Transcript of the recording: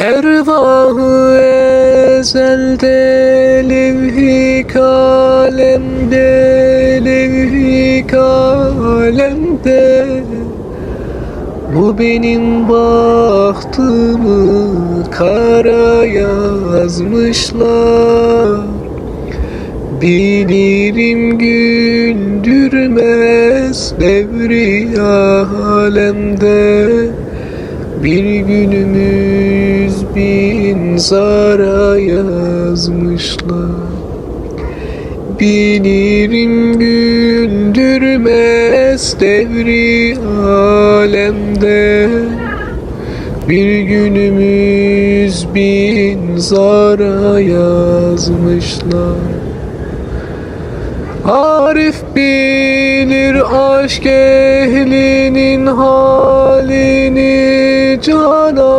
Ervahı ezelde levhi kalemde levhi kalemde Bu benim bahtımı kara yazmışlar. Bilirim güldürmez devri alemde Bir günümüz bin zara yazmışlar. Bilirim güldürmez devri alemde. Bir günümüz bin zara yazmışlar. Arif bilir aşk ehlinin 这呢